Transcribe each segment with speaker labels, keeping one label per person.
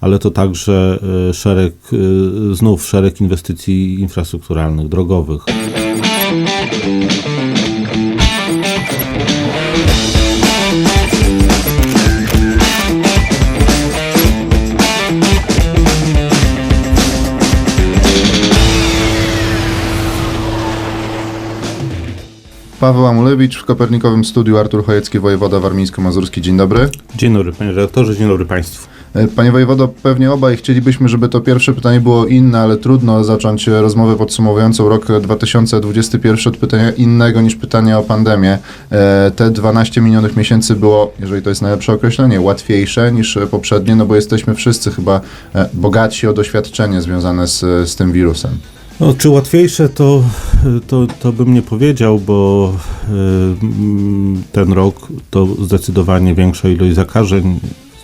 Speaker 1: ale to także e, szereg, e, znów szereg inwestycji infrastrukturalnych, drogowych.
Speaker 2: Paweł Amulewicz w Kopernikowym Studiu Artur Chojecki, wojewoda warmińsko-mazurski. Dzień dobry.
Speaker 1: Dzień dobry panie redaktorze, dzień dobry państwu.
Speaker 2: E, Panie wojewodo, pewnie obaj chcielibyśmy, żeby to pierwsze pytanie było inne, ale trudno zacząć rozmowę podsumowującą rok 2021 od pytania innego niż pytania o pandemię. E, Te 12 minionych miesięcy było, jeżeli to jest najlepsze określenie, łatwiejsze niż poprzednie, no bo jesteśmy wszyscy chyba e, bogatsi o doświadczenie związane z, z tym wirusem.
Speaker 1: No, czy łatwiejsze to, to, to bym nie powiedział, bo y, ten rok to zdecydowanie większa ilość zakażeń,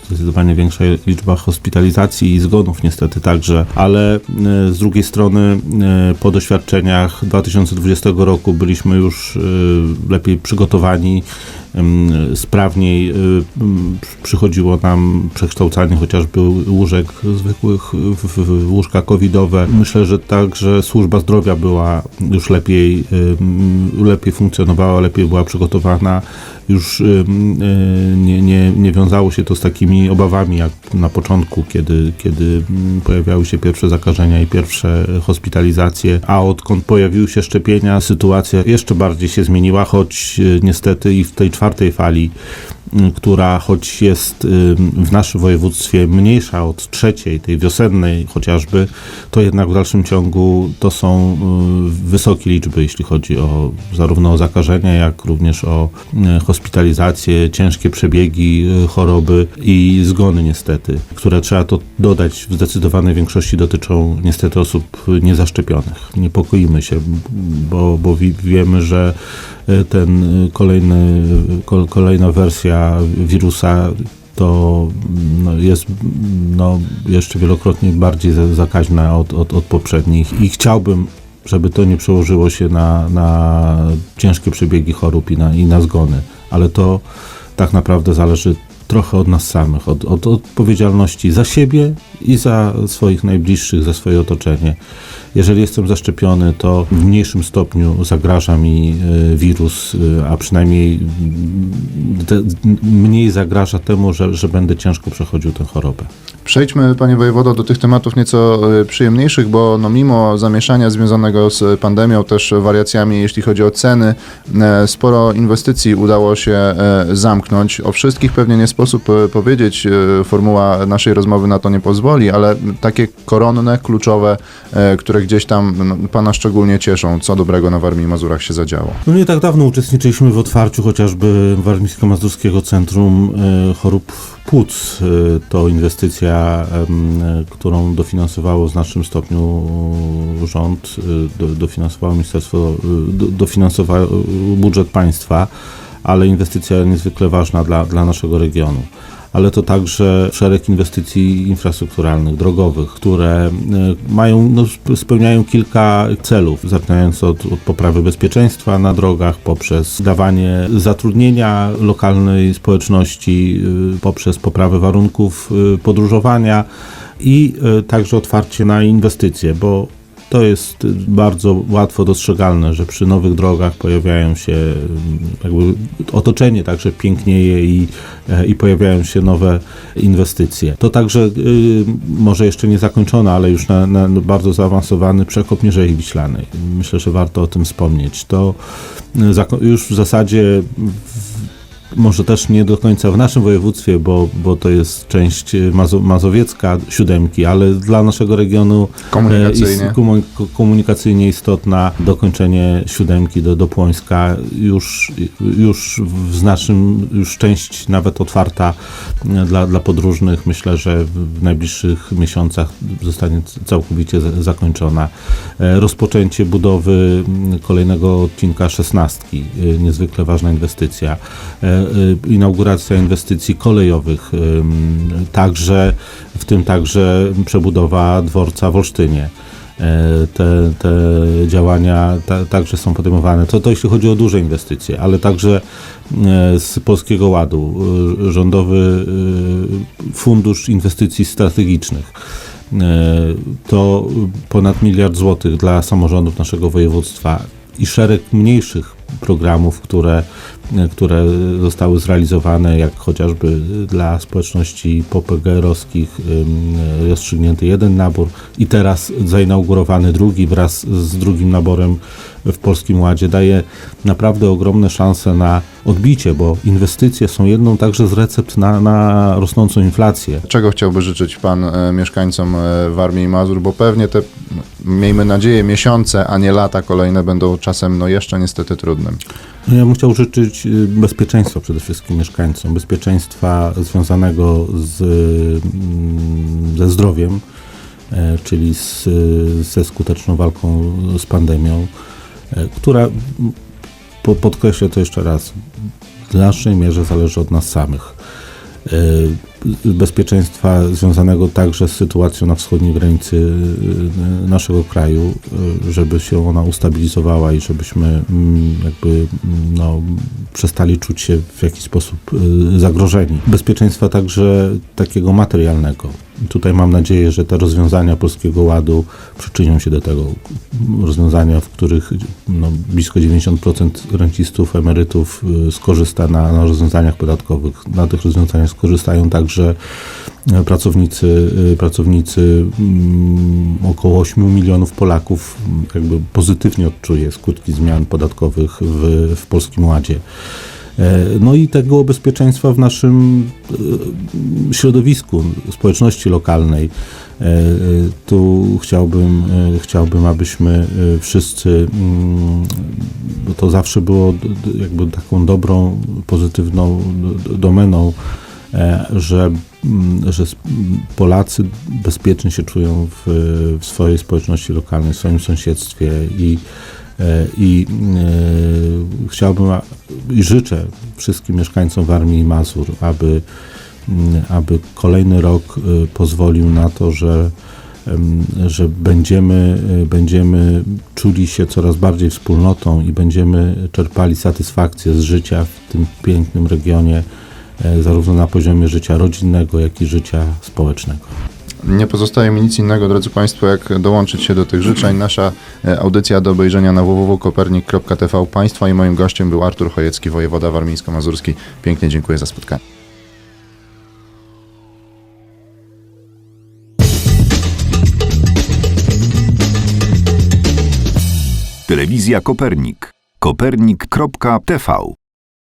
Speaker 1: zdecydowanie większa liczba hospitalizacji i zgonów niestety także, ale y, z drugiej strony y, po doświadczeniach 2020 roku byliśmy już y, lepiej przygotowani, sprawniej y, przychodziło nam przekształcanie chociażby łóżek zwykłych w, łóżka covidowe. Myślę, że także służba zdrowia była już lepiej, ym, lepiej funkcjonowała, lepiej była przygotowana. Już y, nie, nie, nie wiązało się to z takimi obawami jak na początku, kiedy, kiedy pojawiały się pierwsze zakażenia i pierwsze hospitalizacje, a odkąd pojawiły się szczepienia, sytuacja jeszcze bardziej się zmieniła, choć y, niestety i w tej czwartej fali, y, która choć jest y, w naszym województwie mniejsza od trzeciej, tej wiosennej chociażby, to jednak w dalszym ciągu to są y, wysokie liczby, jeśli chodzi o zarówno o zakażenia, jak również o y, hospitalizacje, ciężkie przebiegi choroby i zgony niestety, które trzeba to dodać w zdecydowanej większości dotyczą niestety osób niezaszczepionych. Niepokoimy się, bo, bo wi- wiemy, że ten kolejny, kol- kolejna wersja wirusa to no, jest no, jeszcze wielokrotnie bardziej za- zakaźna od, od, od poprzednich. I chciałbym, żeby to nie przełożyło się na, na ciężkie przebiegi chorób i na, i na zgony, ale to tak naprawdę zależy trochę od nas samych, od, od odpowiedzialności za siebie i za swoich najbliższych, za swoje otoczenie. Jeżeli jestem zaszczepiony, to w mniejszym stopniu zagraża mi y, wirus, y, a przynajmniej mniej zagraża temu, że, że będę ciężko przechodził tę chorobę.
Speaker 2: Przejdźmy, panie wojewodo, do tych tematów nieco e, przyjemniejszych, bo no, mimo zamieszania związanego z pandemią, też wariacjami, jeśli chodzi o ceny, e, sporo inwestycji udało się e, zamknąć. O wszystkich pewnie nie sposób e, powiedzieć, e, formuła naszej rozmowy na to nie pozwoli, ale takie koronne, kluczowe, e, które gdzieś tam no, pana szczególnie cieszą, co dobrego na Warmii i Mazurach się zadziało.
Speaker 1: No nie tak dawno uczestniczyliśmy w otwarciu chociażby Warmińsko-Mazurskiego Centrum Chorób Płuc. To inwestycja, którą dofinansowało w znacznym stopniu rząd, do, dofinansowało ministerstwo, e, do, dofinansował budżet państwa, ale inwestycja niezwykle ważna dla, dla naszego regionu. Ale to także szereg inwestycji infrastrukturalnych, drogowych, które e, mają, no, sp- spełniają kilka celów, zaczynając od, od poprawy bezpieczeństwa na drogach, poprzez dawanie zatrudnienia lokalnej społeczności, y, poprzez poprawę warunków y, podróżowania i także otwarcie na inwestycje, bo to jest bardzo łatwo dostrzegalne, że przy nowych drogach pojawiają się otoczenie także pięknieje i, e, i pojawiają się nowe inwestycje. To także y, może jeszcze nie zakończone, ale już na, na bardzo zaawansowany przekop Mierzei Wiślanej. Myślę, że warto o tym wspomnieć. To y, już w zasadzie w, może też nie do końca w naszym województwie, bo, bo to jest część y, mazo, mazowiecka siódemki, ale dla naszego regionu
Speaker 2: Komunikacyjnie.
Speaker 1: e, ist- komu- ko- komunikacyjnie istotna dokończenie siódemki do, do Płońska już, już w znacznym, już część nawet otwarta e, dla, dla podróżnych. Myślę, że w najbliższych miesiącach zostanie całkowicie za- zakończona. E, Rozpoczęcie budowy kolejnego odcinka szesnastki, e, niezwykle ważna inwestycja. E, Inauguracja inwestycji kolejowych, także w tym także przebudowa dworca w Olsztynie. E, Te, te działania ta, także są podejmowane. To, to jeśli chodzi o duże inwestycje, ale także e, z Polskiego Ładu, e, Rządowy e, Fundusz Inwestycji Strategicznych. E, To ponad miliard złotych dla samorządów naszego województwa i szereg mniejszych programów, które, które zostały zrealizowane, jak chociażby dla społeczności popegeerowskich ym, rozstrzygnięty jeden nabór i teraz zainaugurowany drugi wraz z drugim naborem w Polskim Ładzie daje naprawdę ogromne szanse na odbicie, bo inwestycje są jedną także z recept na, na rosnącą inflację.
Speaker 2: Czego chciałby życzyć pan e, mieszkańcom e, Warmii i Mazur, bo pewnie te, miejmy nadzieję, miesiące, a nie lata kolejne będą czasem no jeszcze niestety trudnym.
Speaker 1: No Ja bym chciał życzyć y, bezpieczeństwa przede wszystkim mieszkańcom, bezpieczeństwa związanego z, mm, ze zdrowiem, e, czyli z, ze skuteczną walką z pandemią, e, która, podkreślę to jeszcze raz, w znacznej mierze zależy od nas samych. Bezpieczeństwa związanego także z sytuacją na wschodniej granicy e, naszego kraju, e, żeby się ona ustabilizowała i żebyśmy mm, jakby mm, no, przestali czuć się w jakiś sposób e, zagrożeni. Bezpieczeństwa także takiego materialnego. Tutaj mam nadzieję, że te rozwiązania Polskiego Ładu przyczynią się do tego. Rozwiązania, w których no, blisko 90% rencistów, emerytów y, skorzysta na, na rozwiązaniach podatkowych. Na tych rozwiązaniach skorzystają także e, pracownicy, y, pracownicy mm, około 8 milionów Polaków jakby pozytywnie odczuje skutki zmian podatkowych w, w Polskim Ładzie. E, No i tego bezpieczeństwa w naszym e, środowisku, społeczności lokalnej. E, e, Tu chciałbym, chciałbym abyśmy wszyscy, mm, bo to zawsze było jakby taką dobrą, pozytywną domeną, że, mm, że Polacy bezpiecznie się czują w, w swojej społeczności lokalnej, w swoim sąsiedztwie i E, I e, chciałbym i życzę wszystkim mieszkańcom Warmii i Mazur, aby, mm, aby kolejny rok e, pozwolił na to, że, że będziemy, e, będziemy czuli się coraz bardziej wspólnotą i będziemy czerpali satysfakcję z życia w tym pięknym regionie, e, zarówno na poziomie życia rodzinnego, jak i życia społecznego.
Speaker 2: Nie pozostaje mi nic innego, drodzy Państwo, jak dołączyć się do tych życzeń. Nasza e, audycja do obejrzenia na www.kopernik.tv Państwa i moim gościem był Artur Chojecki, wojewoda warmińsko-mazurski. Pięknie dziękuję za spotkanie.
Speaker 3: Telewizja Kopernik. Kopernik.tv